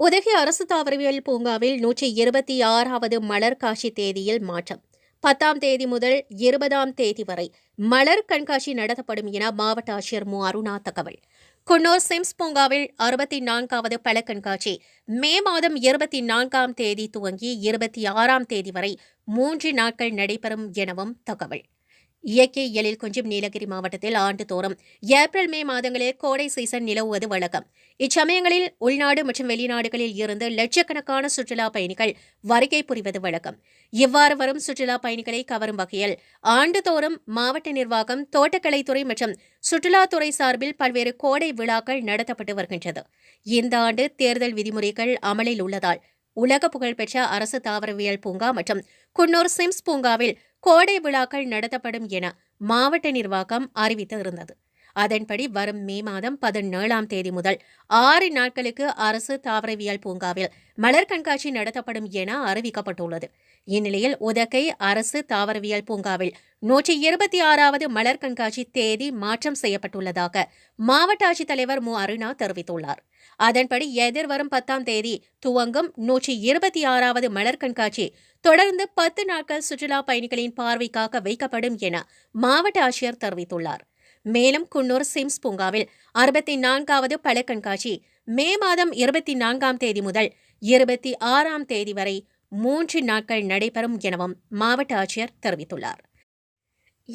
உதகை அரசு தாவரவியல் பூங்காவில் நூற்றி இருபத்தி ஆறாவது மலர் காட்சி தேதியில் மாற்றம். பத்தாம் தேதி முதல் இருபதாம் தேதி வரை மலர் கண்காட்சி நடத்தப்படும் என மாவட்ட ஆட்சியர் மு. அருணா தகவல். குன்னூர் சிம்ஸ் பூங்காவில் அறுபத்தி நான்காவது பழ கண்காட்சி மே மாதம் இருபத்தி நான்காம் தேதி துவங்கி இருபத்தி ஆறாம் தேதி வரை மூன்று நாட்கள் நடைபெறும் எனவும் தகவல். இயற்கை இயலில் கொஞ்சம் நீலகிரி மாவட்டத்தில் ஆண்டுதோறும் ஏப்ரல் மே மாதங்களில் கோடை சீசன் நிலவுவது வழக்கம். இச்சமயங்களில் உள்நாடு மற்றும் வெளிநாடுகளில் இருந்து லட்சக்கணக்கான சுற்றுலா பயணிகள் வருகை புரிவது வழக்கம். இவ்வாறு வரும் சுற்றுலா பயணிகளை கவரும் வகையில் ஆண்டுதோறும் மாவட்ட நிர்வாகம் தோட்டக்கலைத்துறை மற்றும் சுற்றுலாத்துறை சார்பில் பல்வேறு கோடை விழாக்கள் நடத்தப்பட்டு வருகின்றது. இந்த ஆண்டு தேர்தல் விதிமுறைகள் அமலில் உள்ளதால் உலக புகழ்பெற்ற அரசு தாவரவியல் பூங்கா மற்றும் குன்னூர் சிம்ஸ் பூங்காவில் கோடை விழாக்கள் நடத்தப்படும் என மாவட்ட நிர்வாகம் அறிவித்து இருந்தது அதன்படி வரும் மே மாதம் பதினேழாம் தேதி முதல் ஆறு நாட்களுக்கு அரசு தாவரவியல் பூங்காவில் மலர் கண்காட்சி நடத்தப்படும் என அறிவிக்கப்பட்டுள்ளது. இந்நிலையில் உதகை அரசு தாவரவியல் பூங்காவில் நூற்றி இருபத்தி ஆறாவது மலர் கண்காட்சி தேதி மாற்றம் செய்யப்பட்டுள்ளதாக மாவட்ட ஆட்சித்தலைவர் மு. அருணா தெரிவித்துள்ளார். அதன்படி எதிர்வரும் பத்தாம் தேதி துவங்கும் நூற்றி இருபத்தி ஆறாவது மலர் கண்காட்சி தொடர்ந்து பத்து நாட்கள் சுற்றுலா பயணிகளின் பார்வைக்காக வைக்கப்படும் என மாவட்ட ஆட்சியர் தெரிவித்துள்ளார். மேலும் குன்னூர் சிம்ஸ் பூங்காவில் அறுபத்தி நான்காவது பழ கண்காட்சி மே மாதம் இருபத்தி நான்காம் தேதி முதல் இருபத்தி ஆறாம் தேதி வரை மூன்று நாட்கள் நடைபெறும் எனவும் மாவட்ட ஆட்சியர் தெரிவித்துள்ளார்.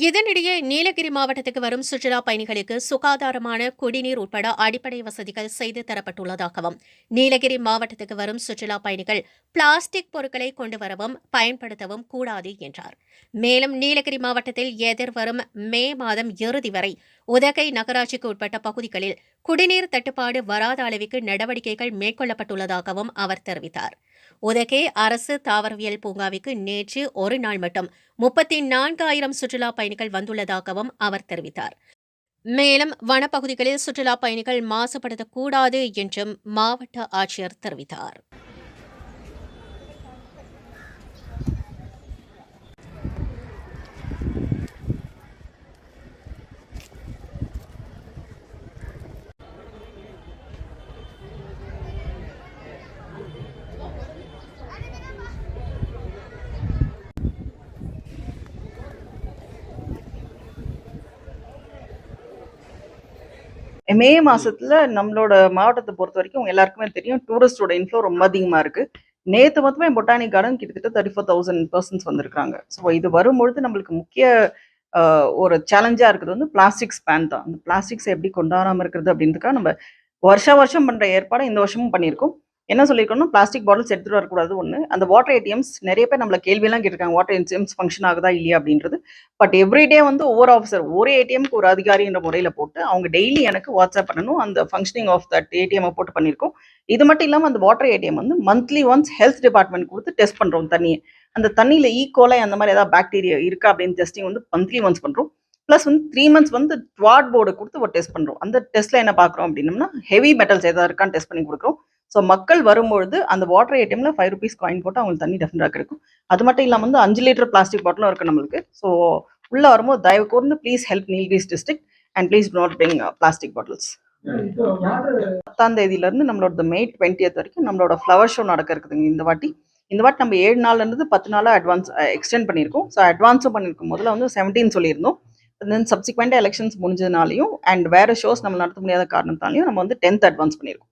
இதனிடையே நீலகிரி மாவட்டத்துக்கு வரும் சுற்றுலா பயணிகளுக்கு சுகாதாரமான குடிநீர் உட்பட அடிப்படை வசதிகள் செய்து தரப்பட்டுள்ளதாகவும் நீலகிரி மாவட்டத்துக்கு வரும் சுற்றுலா பயணிகள் பிளாஸ்டிக் பொருட்களை கொண்டு வரவும் பயன்படுத்தவும் கூடாது என்றார். மேலும் நீலகிரி மாவட்டத்தில் எதிர்வரும் மே மாதம் இறுதி வரை உதகை நகராட்சிக்கு உட்பட்ட பகுதிகளில் குடிநீர் தட்டுப்பாடு வராத அளவிற்கு நடவடிக்கைகள் மேற்கொள்ளப்பட்டுள்ளதாகவும் அவர் தெரிவித்தார். உதகை அரசு தாவரவியல் பூங்காவிற்கு நேற்று ஒரு நாள் மட்டும் முப்பத்தி நான்காயிரம் சுற்றுலா பயணிகள் வந்துள்ளதாகவும் அவர் தெரிவித்தார். மேலும் வனப்பகுதிகளில் சுற்றுலா பயணிகள் மாசுபடுத்தக்கூடாது என்றும் மாவட்ட ஆட்சியர் தெரிவித்தார். மே மாசத்துல நம்மளோட மாவட்டத்தை பொறுத்த வரைக்கும் எல்லாருக்குமே தெரியும் டூரிஸ்டோட இன்ஃப்ளோ ரொம்ப அதிகமா இருக்கு. நேத்து மொத்தமே பொட்டானிக் கார்டன் கிட்டத்தட்ட தேர்ட்டி ஃபோர் தௌசண்ட் பர்சன்ஸ் வந்திருக்காங்க ஸோ இது வரும்பொழுது நம்மளுக்கு முக்கிய ஒரு சேலஞ்சா இருக்கிறது வந்து பிளாஸ்டிக் ஸ்பேன் தான். அந்த பிளாஸ்டிக்ஸ் எப்படி கொண்டாடாம இருக்கிறது அப்படின்றதுக்காக நம்ம வருஷா வருஷம் பண்ற ஏற்பாடு இந்த வருஷமும் பண்ணியிருக்கோம். என்ன சொல்லியிருக்கணும் பிளாஸ்டிக் பாட்டில்ஸ் எடுத்துட்டு வரக்கூடாது ஒன்று அந்த வாட்டர் ஏடிஎம்ஸ் நிறைய பேர் நம்மள கேள்வியெல்லாம் கேட்டிருக்காங்க. வாட்டர் ஏடிஎம்ஸ் ஃபங்க்ஷன் ஆகுதா இல்லையா அப்படின்றது. பட் எவ்ரிடே வந்து ஒவ்வொரு ஆஃபீஸர் ஒரு ஏடிஎம்க்கு ஒரு அதிகாரின்ற முறையில் போட்டு அவங்க டெய்லி எனக்கு வாட்ஸ்அப் பண்ணணும். அந்த ஃபங்க்ஷனிங் ஆஃப் தட் ஏடிஎம் போட்டு பண்ணியிருக்கோம் இது மட்டும் இல்லாமல் அந்த வாட்டர் ஏடிஎம் வந்து மந்த்லி ஒன்ஸ் ஹெல்த் டிபார்ட்மெண்ட் கொடுத்து டெஸ்ட் பண்ணுறோம் தண்ணியை. அந்த தண்ணியில் ஈக்கோலை e. அந்த மாதிரி ஏதாவது பாக்டீரியா இருக்கா அப்படின்னு டெஸ்டிங் வந்து மந்த்லி ஒன்ஸ் பண்ணுறோம் ப்ளஸ் வந்து த்ரீ மந்த்ஸ் வந்து ட்வாட் போர்டு கொடுத்து ஒரு டெஸ்ட் பண்ணுறோம் அந்த டெஸ்ட்டில் என்ன பார்க்குறோம் அப்படின்னம்னா ஹெவி மெட்டல்ஸ் ஏதாவது இருக்கான்னு டெஸ்ட் பண்ணி கொடுக்குறோம். ஸோ மக்கள் வரும்பொழுது அந்த வாட்டர் ஏடிஎம்ல ஃபைவ் ருபீஸ் காயின் போட்டு அவங்களுக்கு தண்ணி டெஃபினட்டாக கிடைக்கும். அது மட்டும் இல்லாமல் வந்து அஞ்சு லிட்டர் பிளாஸ்டிக் பாட்டிலும் இருக்குது நம்மளுக்கு. ஸோ உள்ள வரும்போது தயவு கூர்ந்து please help Nilgiris district and please not bring plastic bottles பத்தாம் தேதியிலேருந்து நம்மளோட மே டுவெண்ட்டியத் வரைக்கும் நம்மளோட ஃப்ளவர் ஷோ நடக்க இருக்குதுங்க இந்த வாட்டி. இந்த வாட்டி நம்ம ஏழு நாள்ல இருந்து பத்து நாளா அட்வான்ஸ் எக்ஸ்டெண்ட் uh, பண்ணியிருக்கோம். ஸோ அட்வான்ஸும் பண்ணியிருக்கோம். முதல்ல வந்து செவன்டீன் சொல்லியிருந்தோம். தென் சப்சிக்வெண்ட்டாக எலெக்ஷன்ஸ் முடிஞ்சதுனாலையும் அண்ட் வேற ஷோஸ் நம்ம நடத்த முடியாத காரணத்தாலையும் நம்ம வந்து டென்த் அட்வான்ஸ் பண்ணியிருக்கோம்.